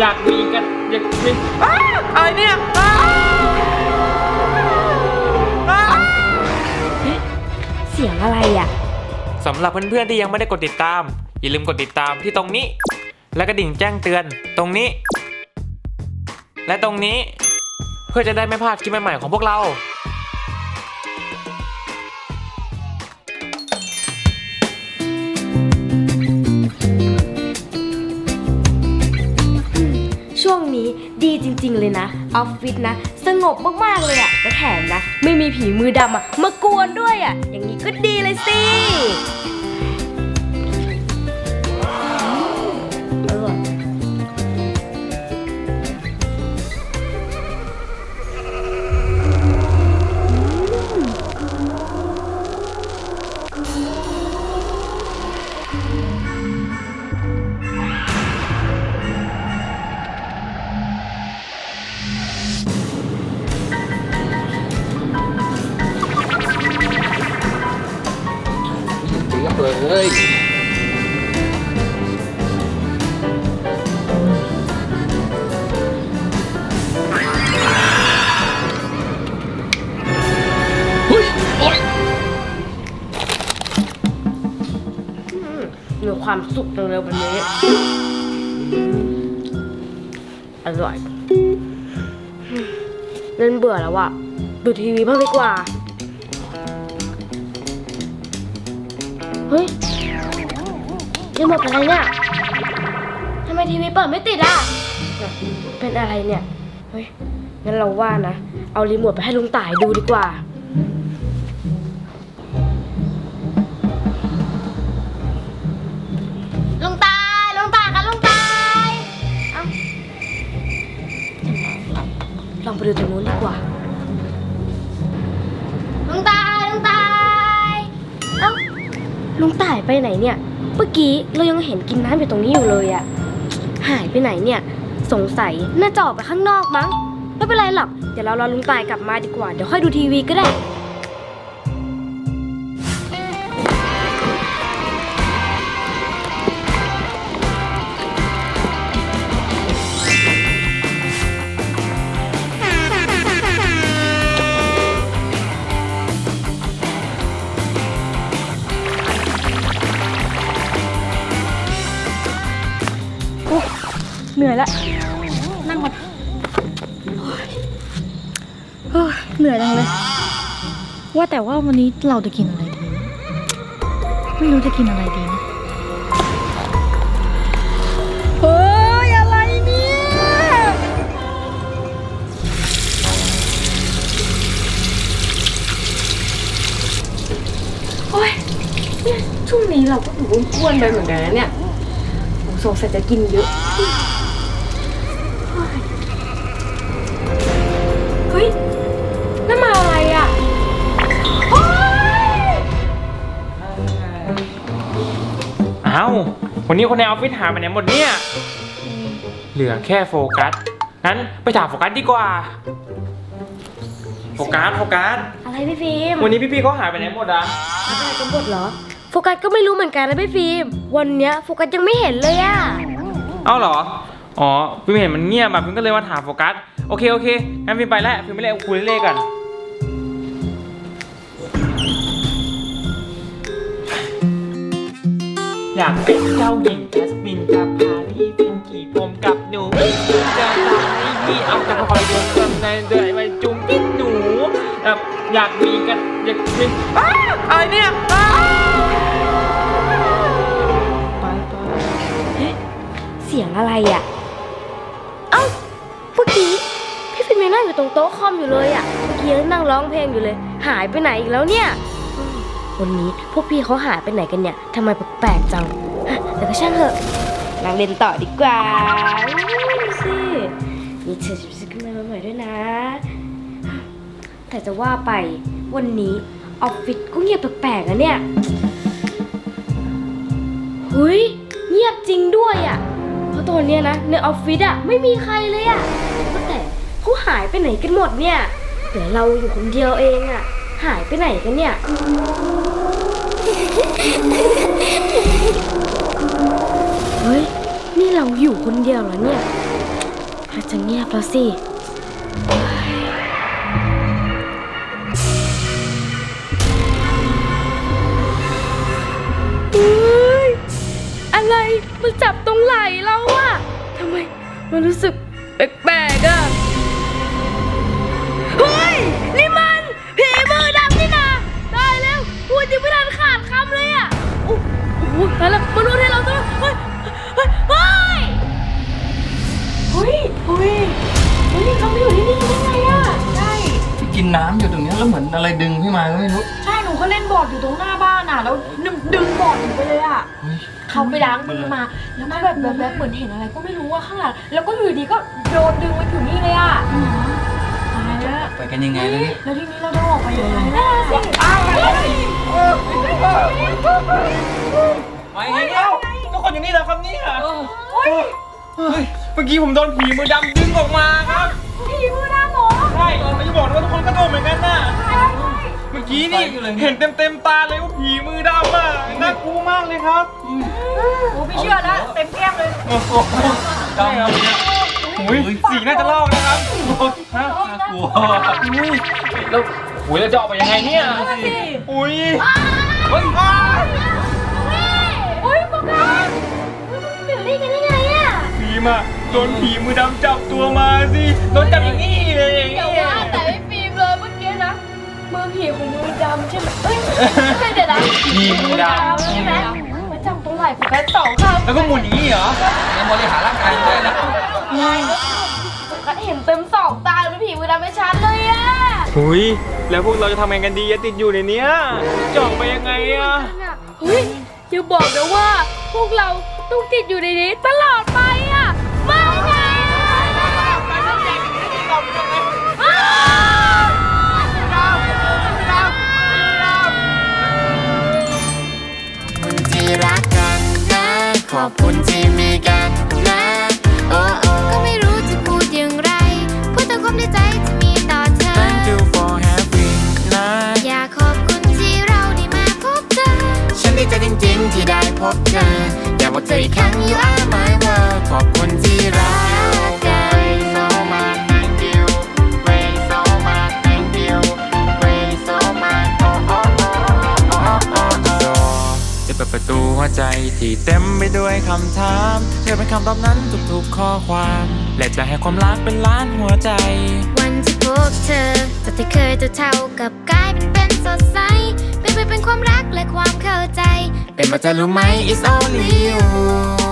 อยากมีกันอยากมีอ้าอะไรเนี่ยอ้าอ้าเสียงอะไรอะ สำหรับเพื่อนๆที่ยังไม่ได้กดติดตาม อย่าลืมกดติดตามที่ตรงนี้ และกระดิ่งแจ้งเตือนตรงนี้ และตรงนี้ เพื่อจะได้ไม่พลาดคลิปใหม่ๆของพวกเรา ริง ๆ เลยนะออฟฟิศนะ สงบมากๆเลยอะและแถมนะ ไม่มีผีมือดำอะมากวนด้วยอะอย่างนี้ก็ดีเลยสิ เลยเฮ้ยโอ๊ยมีความสุขจังเลยวันนี้ อร่อยเล่นเบื่อแล้วอะดูทีวีบ้างดีกว่า เฮ้ยยังหมดอะไรเนี่ยทำไมทีวีเปิดไม่ติดอะ เป็นอะไรเนี่ย เฮ้ย งั้นเราว่านะ เอารีโมทไปให้ลุงต่ายดูดีกว่า ลุงตายลุงตายค่ะลุงตายเอ้าลองไปดูตรงนู้นดีกว่า ลุงตายไปไหนเนี่ย เมื่อกี้เรายังเห็นกินน้ำอยู่ตรงนี้อยู่เลยอะหายไปไหนเนี่ย สงสัยน่าจะออกไปข้างนอกมั้ง ไม่เป็นไรหรอก เดี๋ยวเรารอลุงตายกลับมาดีกว่า เดี๋ยวค่อยดูทีวีก็ได้ เหนื่อยละนั่งก่อนเหนื่อยจังเลย ว่าแต่ว่าวันนี้เราจะกินอะไรดี ไม่รู้จะกินอะไรดีนะเฮ้ย อะไรเนี่ยโอ้ยเนี่ยช่วงนี้เราก็ดูอ้วนไปเหมือนกันนะเนี่ยโอ้สงสัยจะกินเยอะ อ้าววันนี้คนในออฟฟิศหายไปไหนหมดเนี่ย เหลือแค่โฟกัส งั้นไปถามโฟกัสดีกว่า โฟกัส โฟกัส อะไรพี่ฟิล์มวันนี้พี่ๆเขาหายไปไหนหมดอะอะไรกันหมดเหรอ โฟกัสก็ไม่รู้เหมือนกันนะพี่ฟิล์ม วันเนี้ยโฟกัสยังไม่เห็นเลยอะเอ้าเหรอ อ๋อ พี่เห็นมันเงียบแบบพี่ก็เลยมาถามโฟกัส โอเค โอเค งั้นพี่ไปแล้วพี่ไม่เล่นคุยเล่นกัน อยากเป็นเจ้าหญิงแจสมินกับพารีเป็นขี่ผมกับหนูจะทำให้พี่เอาจะคอยดูกันในเดือยไปจุ่มจิ้นหนูแบบอยากมีกันอยากมีอ้าอะไรเนี่ยอ้าไปไปเอ๊ะเสียงอะไรอะ เอ้าเมื่อกี้พี่ฟิล์มยังนั่งอยู่ตรงโต๊ะคอมอยู่เลยอะ เมื่อกี้ยังนั่งร้องเพลงอยู่เลย หายไปไหนอีกแล้วเนี่ย วันนี้พวกพี่เขาหายไปไหนกันเนี่ยทำไมแปลกๆจังฮะแต่ก็ช่างเถอะนั่งเล่นต่อดีกว่าอู้ดูสิมีเธอจะขึ้นมาใหม่ด้วยนะ แต่จะว่าไปวันนี้ออฟฟิศก็เงียบแปลกๆอะเนี่ยเฮ้ยเงียบจริงด้วยอะ่ะเพราะตอนเนี้ยนะในออฟฟิศอะ่ะไม่มีใครเลยอะ่ะว่าแต่เขาหายไปไหนกันหมดเนี่ยเหลือเราอยู่คนเดียวเองอะ่ะหายไปไหนกันเนี่ย อยู่คนเดียวเหรอเนี่ยจะเงียบแล้วสิเฮ้ยอะไรมันจับตรงไหล่เราอะทำไมมันรู้สึกแปลกๆอะเฮ้ย นี่มันผีมือดำนี่นะตายแล้วพูดยังไม่ทันขาดคำเลยอะโอ้โหแล้วมนุษย์ให้เราต้อง แล้วดึงดึงบอร์ดหนูไปเลยอะเฮ้ยเขาไปล้างมือมา แล้วมันแบบแบบแบบเหมือนเห็นอะไรก็ไม่รู้อะข้างหลังแล้วก็อยู่ดีก็โดนดึงมาถึงนี่เลยอะตายแล้วไปกันยังไงแล้วเนี่ยแล้วทีนี้เราต้องออกไปยังไงน่าสิอ้าวไปเลยไม่เอ้าทุกคนอยู่นี่เหรอครับเนี่ยเฮ้ยเมื่อกี้ผมโดนผีมือดำดึงออกมาครับผีมือดำหมอใช่เราจะบอกนะว่าทุกคนก็โดนเหมือนกันน่ะเมื่อกี้นี่เห็นเต็มเต็มๆตาเลยว่าผีมือดำอะน่ากลัวมากเลยครับโอ้ไม่เชื่อนะเต็มแก้มเลยโอ้โหใช่ครับอุ้ยสีน่าจะลอกนะครับฮะน่ากลัวอุ้ยแล้วอุ้ยแล้วจะออกไปยังไงเนี่ยอุ้ยเฮ้ยอ้าวเฮ้ยโฟกัสเฮ้ยมันอยู่นี่กันได้ไงอะผีมาโดนผีมือดำจับตัวมาสิโดนจับอย่างนี้เลยอย่างเดี๋ยวนี้ว่าแต่ไอ้ฟิล์มเลยเมื่อกี้นะมือ ผีของมือดำใช่ไหมเอ้ยไม่ใช่เดี๋ยวนะผีมือดใช่ไหมมาจับตรงไหล่โฟกัสสองครั้งำแล้วก็หมุนอย่างนี้เหรองั้นบริหารร่างกายด้วยนะโฟกัสเห็นเต็มสองตาเลยเป็นผีมือดำไม่ชัดเลยอะอุ้ยแล้วพวกเราจะทำยังไงกันดีอะติดอยู่ในเนี้ยจะออกไปยังไงอะเฮ้ยอย่าบอกนะว่าพวกเราต้องติดอยู่ในนี้ตลอด ใจที่เต็มไปด้วยคำถาม เธอเป็นคำตอบนั้นทุกๆข้อความ และจะให้ความรักเป็นล้านหัวใจ วันที่พบเธอจากที่เคยตัวเท่ากับกลายเป็นเป็นสดใสเป็นไปเป็นความรักและความเข้าใจ เป็นมาจะรู้ไหม it's only